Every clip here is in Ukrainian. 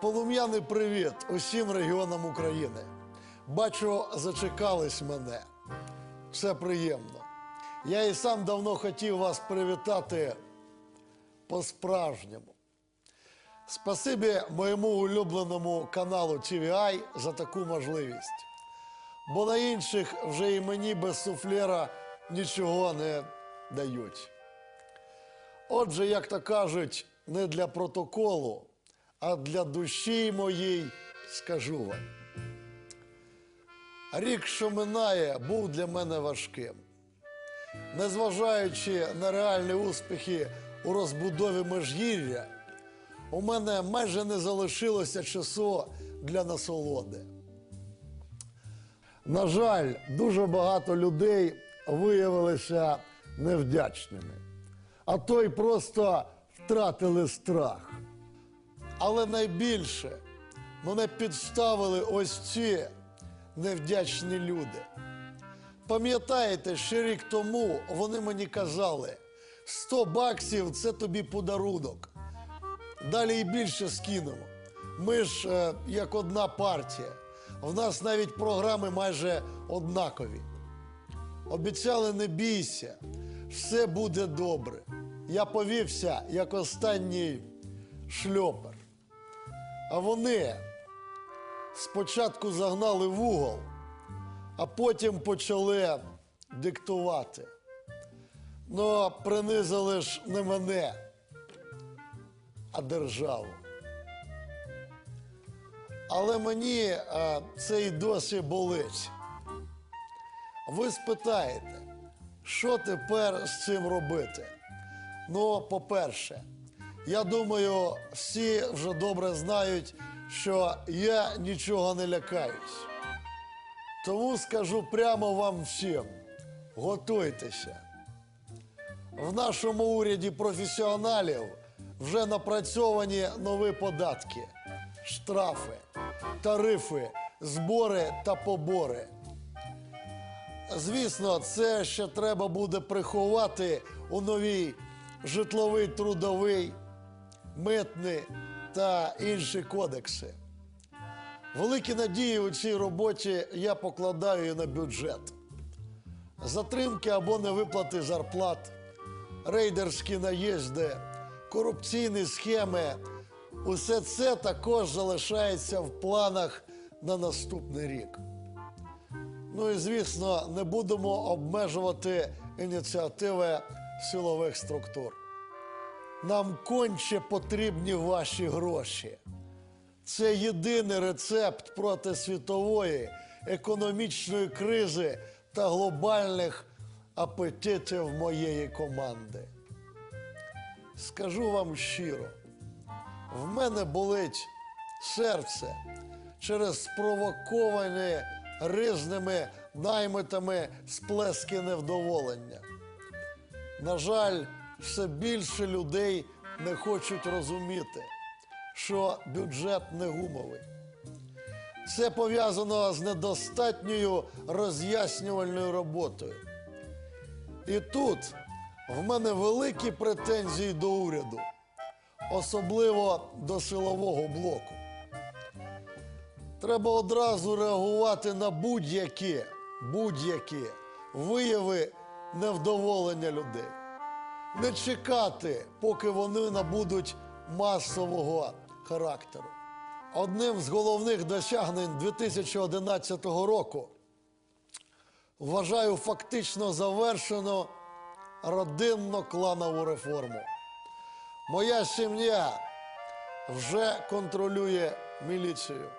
Полум'яний привіт усім регіонам України. Бачу, зачекались мене. Все приємно. Я і сам давно хотів вас привітати по-справжньому. Спасибі моєму улюбленому каналу TVI за таку можливість. Бо на інших вже і мені без суфлера нічого не дають. Отже, як то кажуть, не для протоколу, а для душі моїй скажу вам. Рік, що минає, був для мене важким. Незважаючи на реальні успіхи у розбудові Межгір'я, у мене майже не залишилося часу для насолоди. На жаль, дуже багато людей виявилися невдячними, а то й просто втратили страх. Але найбільше мене підставили ось ці невдячні люди. Пам'ятаєте, ще рік тому вони мені казали: 100 баксів це тобі подарунок. Далі і більше скинемо. Ми ж е, як одна партія. В нас навіть програми майже однакові. Обіцяли, не бійся, все буде добре. Я повівся як останній шльопер. А вони спочатку загнали в угол, а потім почали диктувати. Ну, принизили ж не мене, а державу. Але мені е, це й досі болить. Ви спитаєте, що тепер з цим робити? Ну, по-перше, я думаю, всі вже добре знають, що я нічого не лякаюсь. Тому скажу прямо вам всім: готуйтеся. В нашому уряді професіоналів вже напрацьовані нові податки, штрафи, тарифи, збори та побори. Звісно, це ще треба буде приховати у новій житловий трудовий, митний та інші кодекси. Великі надії у цій роботі я покладаю і на бюджет. Затримки або невиплати зарплат, рейдерські наїзди, корупційні схеми усе це також залишається в планах на наступний рік. Ну і звісно, не будемо обмежувати ініціативи силових структур. Нам конче потрібні ваші гроші. Це єдиний рецепт проти світової економічної кризи та глобальних апетитів моєї команди. Скажу вам щиро, в мене болить серце через спровоковані ризними наймитами сплески невдоволення. На жаль, все більше людей не хочуть розуміти, що бюджет не гумовий. Це пов'язано з недостатньою роз'яснювальною роботою. І тут в мене великі претензії до уряду, особливо до силового блоку. Треба одразу реагувати на будь-які, будь-які вияви невдоволення людей. Не чекати, поки вони набудуть масового характеру. Одним з головних досягнень 2011 року вважаю фактично завершено родинно-кланову реформу. Моя сім'я вже контролює міліцію,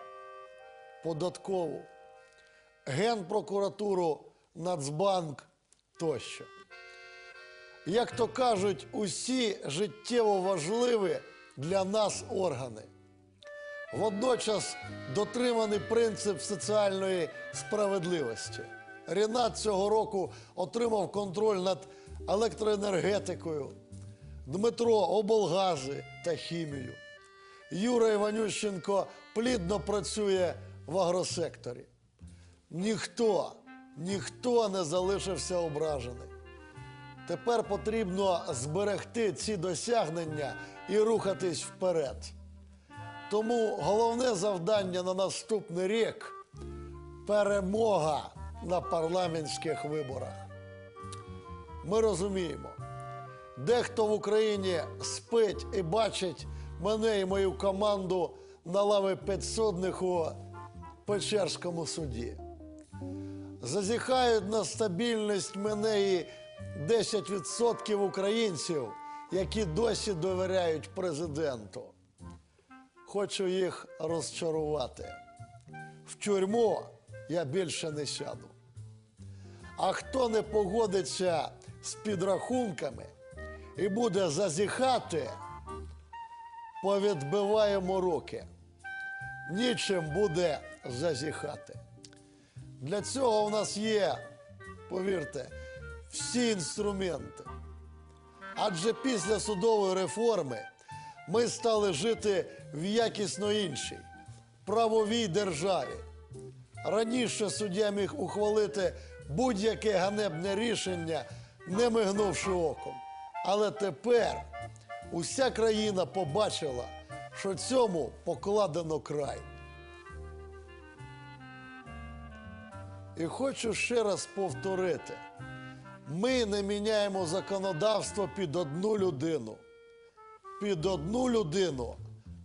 податкову, генпрокуратуру, Нацбанк тощо. Як то кажуть, усі життєво важливі для нас органи. Водночас дотриманий принцип соціальної справедливості. Рінат цього року отримав контроль над електроенергетикою, Дмитро облгази та хімію. Юра Іванющенко плідно працює в агросекторі. Ніхто, ніхто не залишився ображений. Тепер потрібно зберегти ці досягнення і рухатись вперед. Тому головне завдання на наступний рік перемога на парламентських виборах. Ми розуміємо, дехто в Україні спить і бачить мене і мою команду на лаві підсудних у Печерському суді. Зазіхають на стабільність мене і 10% українців, які досі довіряють президенту. Хочу їх розчарувати. В тюрму я більше не сяду. А хто не погодиться з підрахунками і буде зазіхати, повідбиваємо руки. Нічим буде зазіхати. Для цього у нас є, повірте, всі інструменти. Адже після судової реформи ми стали жити в якісно іншій правовій державі. Раніше суддя міг ухвалити будь-яке ганебне рішення, не мигнувши оком. Але тепер уся країна побачила, що цьому покладено край. І хочу ще раз повторити: ми не міняємо законодавство під одну людину. Під одну людину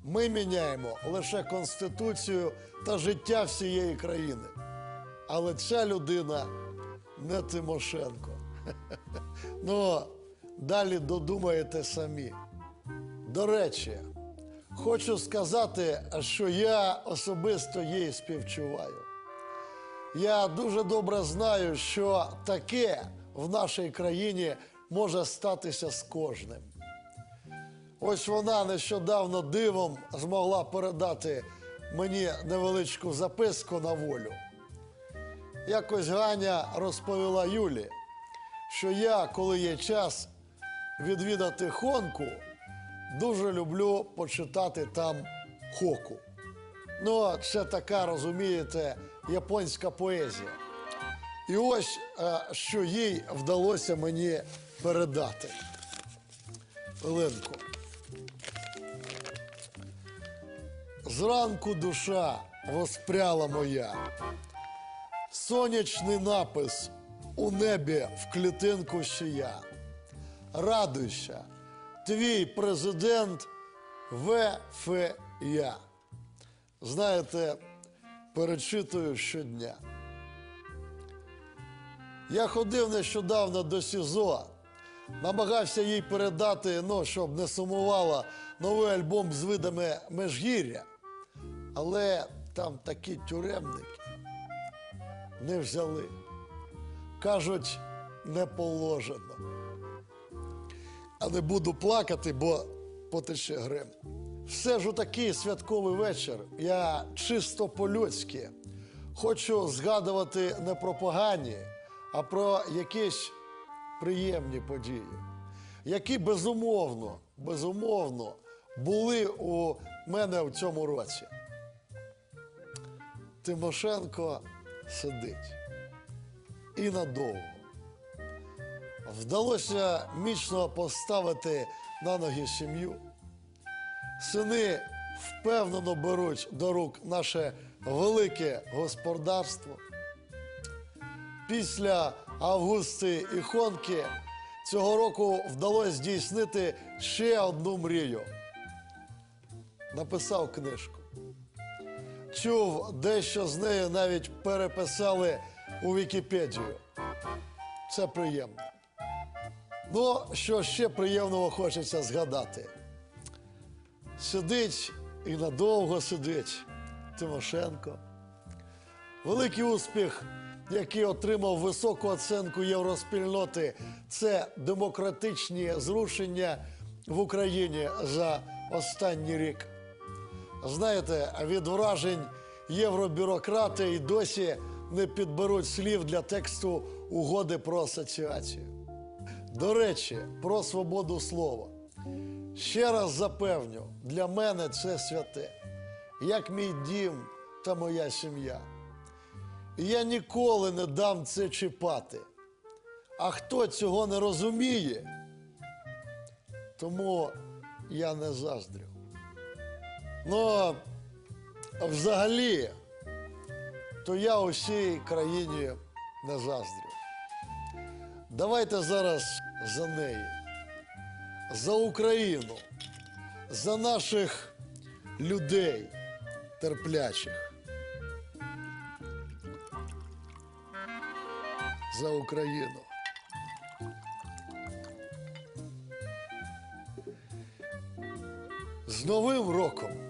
ми міняємо лише Конституцію та життя всієї країни. Але ця людина не Тимошенко. Ну, далі додумаєте самі. До речі, хочу сказати, що я особисто їй співчуваю. Я дуже добре знаю, що таке в нашій країні може статися з кожним. Ось вона нещодавно дивом змогла передати мені невеличку записку на волю. Якось Ганя розповіла Юлі, що я, коли є час відвідати Хонку, дуже люблю почитати там хоку. Ну, це така, розумієте, японська поезія. І ось е, що їй вдалося мені передати. Хвилинку. Зранку душа воспряла моя. Сонячний напис у небі в клітинку щия. Радуйся, твій президент ВФЯ. Знаєте, перечитую щодня. Я ходив нещодавно до СІЗО, намагався їй передати, ну, щоб не сумувала новий альбом з видами Межгір'я. Але там такі тюремники не взяли. Кажуть, не положено. А не буду плакати, бо потече грим. Все ж у такий святковий вечір. Я чисто по-людськи хочу згадувати не про погані, а про якісь приємні події, які безумовно, безумовно були у мене в цьому році. Тимошенко сидить і надовго. Вдалося міцно поставити на ноги сім'ю. Сини впевнено беруть до рук наше велике господарство. Після Августи і Хонки цього року вдалося здійснити ще одну мрію. Написав книжку. Чув, дещо з нею навіть переписали у Вікіпедію. Це приємно. Ну, що ще приємного хочеться згадати. Сидить і надовго сидить Тимошенко. Великий успіх, який отримав високу оценку євроспільноти, це демократичні зрушення в Україні за останній рік. Знаєте, від вражень євробюрократи і досі не підберуть слів для тексту угоди про асоціацію. До речі, про свободу слова. Ще раз запевню, для мене це святе, як мій дім та моя сім'я. Я ніколи не дам це чіпати. А хто цього не розуміє, тому я не заздрю. Ну, взагалі, то я усій країні не заздрю. Давайте зараз за неї, за Україну, за наших людей терплячих. За Україну. З Новим роком!